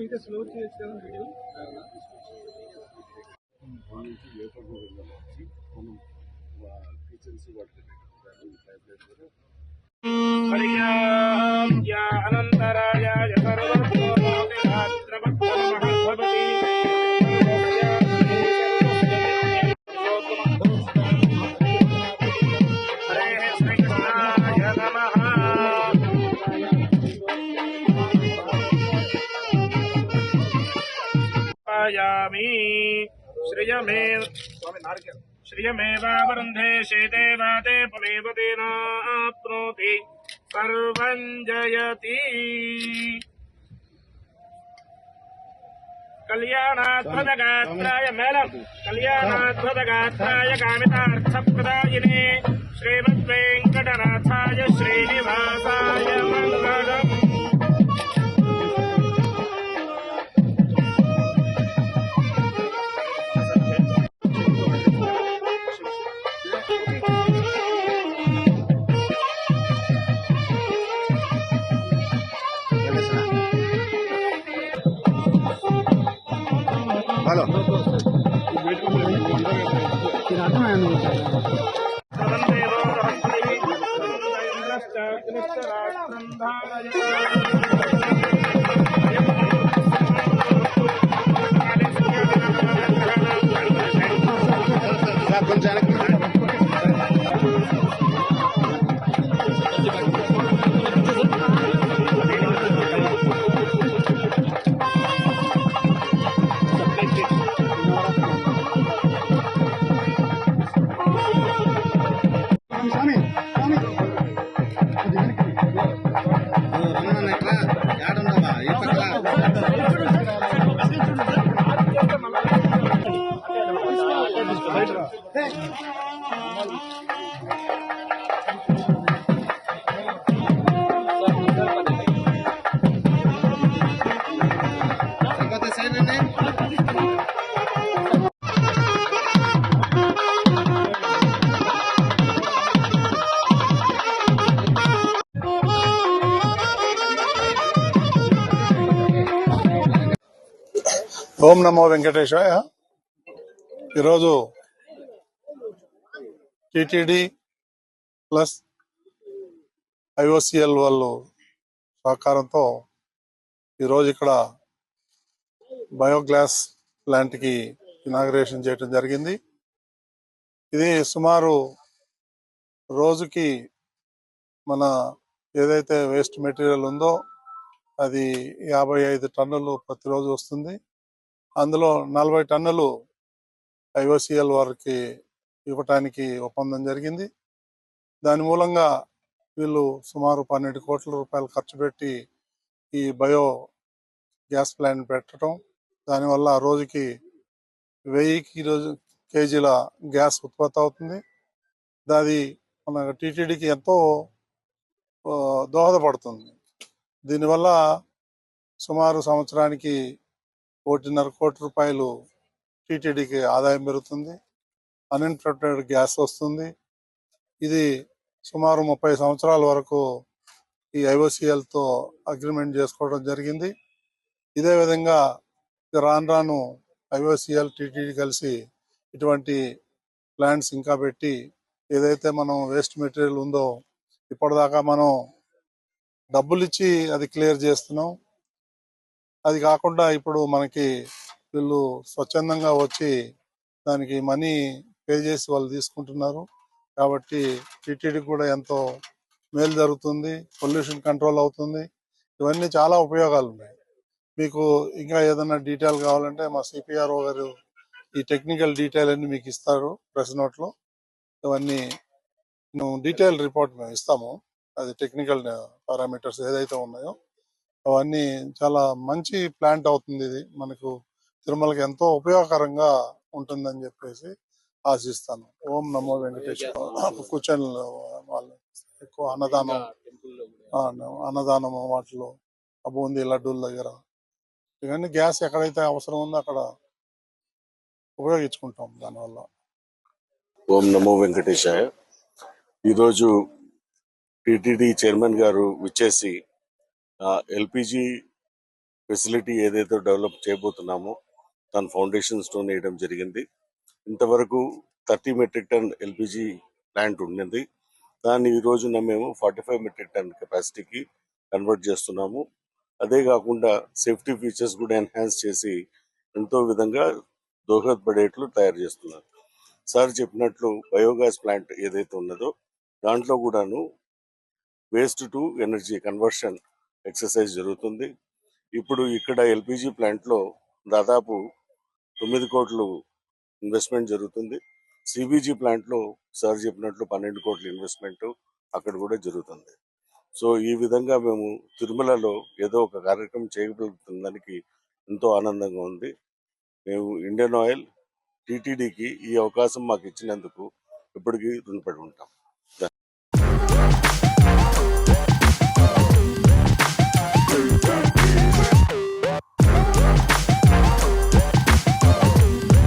ఇంకా స్లో చేయొచ్చు కదా వీడియో అనంతరాయ హరే वर्धयामि श्रियमे श्रियमेवावरुन्धे शेते वाते पुमेव तेनाप्नोति सर्वं जयति। मैडम कल्याणात्मदगात्राय कामितार्थप्रदायिने। श्रीमद्वेङ्कटनाथाय श्रीनिवासा హలో సవందేవో రహస్యై ఇంద్రశ్చాగ్నిశ్చరాష్ట్రం సార్ కొంచెం స్వామి స్వామి. కొంచెం ఓం నమో వెంకటేశాయ. ఈరోజు టిటిడి ప్లస్ ఐఓసిఎల్ వాళ్ళు సహకారంతో ఈరోజు ఇక్కడ బయోగ్లాస్ ప్లాంట్కి ఇనాగ్రేషన్ చేయడం జరిగింది. ఇది సుమారు రోజుకి మన ఏదైతే వేస్ట్ మెటీరియల్ ఉందో అది యాభై ఐదు టన్నులు ప్రతిరోజు వస్తుంది. అందులో నలభై టన్నులు ఐఓసిఎల్ వారికి ఇవ్వటానికి ఒప్పందం జరిగింది. దాని మూలంగా వీళ్ళు సుమారు పన్నెండు కోట్ల రూపాయలు ఖర్చు పెట్టి ఈ బయో గ్యాస్ ప్లాంట్ పెట్టడం దానివల్ల ఆ రోజుకి వెయ్యి రోజు కేజీల గ్యాస్ ఉత్పత్తి అవుతుంది. అది మన టీటీడీకి ఎంతో దోహదపడుతుంది. దీనివల్ల సుమారు సంవత్సరానికి ఒకటిన్నర కోటి రూపాయలు టీటీడీకి ఆదాయం పెరుగుతుంది. అన్ఇన్ఫెక్టెడ్ గ్యాస్ వస్తుంది. ఇది సుమారు ముప్పై సంవత్సరాల వరకు ఈ ఐఓసిఎల్తో అగ్రిమెంట్ చేసుకోవడం జరిగింది. ఇదే విధంగా రాను రాను ఐఓసిఎల్ టీటీడీ కలిసి ఇటువంటి ప్లాంట్స్ ఇంకా పెట్టి ఏదైతే మనం వేస్ట్ మెటీరియల్ ఉందో ఇప్పటిదాకా మనం డబ్బులు ఇచ్చి అది క్లియర్ చేస్తున్నాం. అది కాకుండా ఇప్పుడు మనకి వీళ్ళు స్వచ్ఛందంగా వచ్చి దానికి మనీ పే చేసి వాళ్ళు తీసుకుంటున్నారు. కాబట్టి టీటీడీ కూడా ఎంతో మేలు జరుగుతుంది పొల్యూషన్ కంట్రోల్ అవుతుంది. ఇవన్నీ చాలా ఉపయోగాలు ఉన్నాయి మీకు ఇంకా ఏదైనా డీటెయిల్ కావాలంటే మా సిపిఆర్ఓ గారు ఈ టెక్నికల్ డీటెయిల్ అన్ని మీకు ఇస్తారు ప్రెస్ నోట్లో ఇవన్నీ డీటెయిల్ రిపోర్ట్ మేము ఇస్తాము. అది టెక్నికల్ పారామీటర్స్ ఏదైతే ఉన్నాయో. అవన్నీ చాలా మంచి ప్లాంట్ అవుతుంది ఇది. మనకు తిరుమలకి ఎంతో ఉపయోగకరంగా ఉంటుందని చెప్పేసి ఆశిస్తాను. ఓం నమో వెంకటేశ్వర కూర్చొని వాళ్ళు. ఎక్కువ అన్నదానం అన్నదానం వాటిలో ఆ బూందీ లడ్డూల దగ్గర. ఇవన్నీ గ్యాస్ ఎక్కడైతే అవసరం ఉందో అక్కడ ఉపయోగించుకుంటాం దానివల్ల. ఓం నమో వెంకటేశాయ. ఈరోజు టిటిడి చైర్మన్ గారు విచ్చేసి ఎల్పిజి ఫెసిలిటీ ఏదైతే డెవలప్ చేయబోతున్నామో దాని ఫౌండేషన్ స్టోన్ వేయడం జరిగింది. ఇంతవరకు thirty metric ton LPG plant ఉండింది దాన్ని ఈ రోజున మేము ఫార్టీ ఫైవ్ మెట్రిక్ టన్ కెపాసిటీకి కన్వర్ట్ చేస్తున్నాము. అదే కాకుండా సేఫ్టీ ఫీచర్స్ కూడా ఎన్హాన్స్ చేసి ఎంతో విధంగా దోహదపడేట్లు తయారు చేస్తున్నారు. సార్ చెప్పినట్లు బయోగ్యాస్ ప్లాంట్ ఏదైతే ఉన్నదో దాంట్లో కూడాను waste to energy conversion exercise జరుగుతుంది. ఇప్పుడు ఇక్కడ ఎల్పిజి ప్లాంట్లో దాదాపు తొమ్మిది కోట్లు ఇన్వెస్ట్మెంట్ జరుగుతుంది. సిబిజీ ప్లాంట్లో సార్ చెప్పినట్లు పన్నెండు కోట్ల ఇన్వెస్ట్మెంట్ అక్కడ కూడా జరుగుతుంది. సో ఈ విధంగా మేము తిరుమలలో ఏదో ఒక కార్యక్రమం చేయగలుగుతుందానికి ఎంతో ఆనందంగా ఉంది. మేము ఇండియన్ ఆయిల్ టీటీడీకి ఈ అవకాశం మాకు ఇచ్చినందుకు ఇప్పటికీ రుణపడి ఉంటాం.